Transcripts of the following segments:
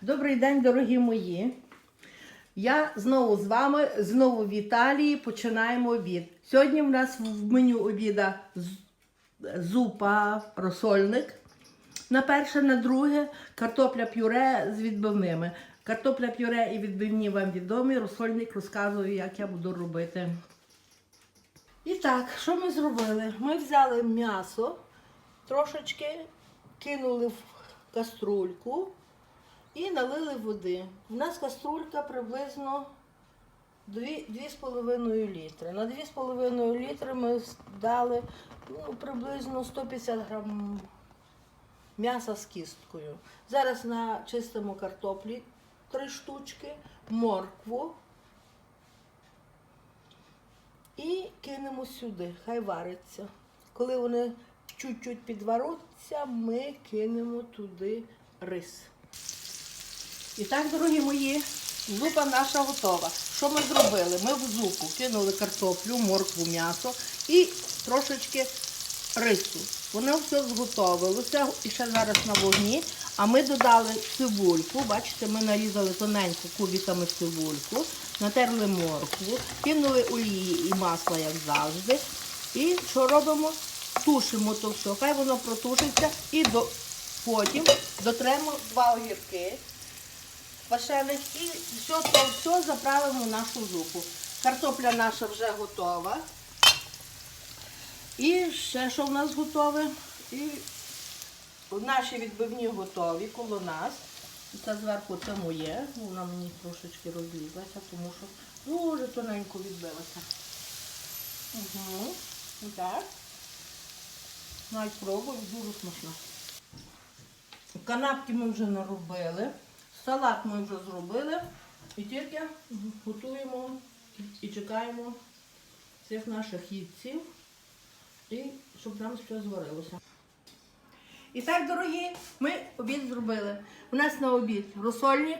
Добрий день, дорогі мої. Я знову з вами, знову в Італії. Починаємо обід. Сьогодні в нас в меню обіда зупа, розсольник. На перше, на друге картопля пюре з відбивними. Картопля пюре і відбивні вам відомі. Розсольник розказую, як я буду робити. І так, що ми зробили? Ми взяли м'ясо, трошечки кинули в каструльку і налили води. У нас каструлька приблизно 2,5 літри. На 2,5 літри ми дали ну, приблизно 150 грам м'яса з кісткою. Зараз начистимо картоплі 3 штучки, моркву і кинемо сюди, хай вариться. Коли вони чуть-чуть підваруться, ми кинемо туди рис. І так, дорогі мої, зупа наша готова. Що ми зробили? Ми в зупу кинули картоплю, моркву, м'ясо і трошечки рису. Воно все зготовилося і ще зараз на вогні. А ми додали цибульку. Бачите, ми нарізали тоненько кубиками цибульку, натерли моркву, кинули олії і масла, як завжди. І що робимо? Тушимо то все. Хай воно протушиться і до, потім дотремо два огірки пашених і все то все заправимо в нашу зупу. Картопля наша вже готова. І ще що в нас готове? І наші відбивні готові коло нас. Це зверху це моє. Вона мені трошечки розлізлася, тому що дуже тоненько відбилася. Угу. Так. Навіть пробую, дуже смачно. Канапки ми вже наробили. Салат ми вже зробили. І тільки готуємо і чекаємо цих наших їдців, і щоб нам все зварилося. І так, дорогі, ми обід зробили. У нас на обід розсольник,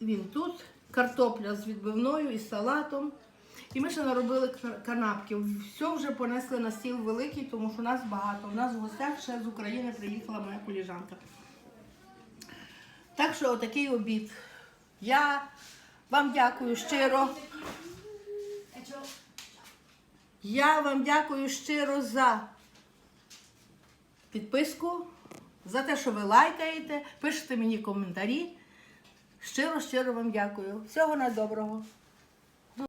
він тут, картопля з відбивною і салатом. І ми ще наробили канапки. Все вже понесли на стіл великий, тому що нас багато. У нас в гостях ще з України приїхала моя коліжанка. Так що отакий обід. Я вам дякую щиро. Я вам дякую щиро за підписку, за те, що ви лайкаєте, пишете мені коментарі. Щиро, щиро вам дякую. Всього найдоброго.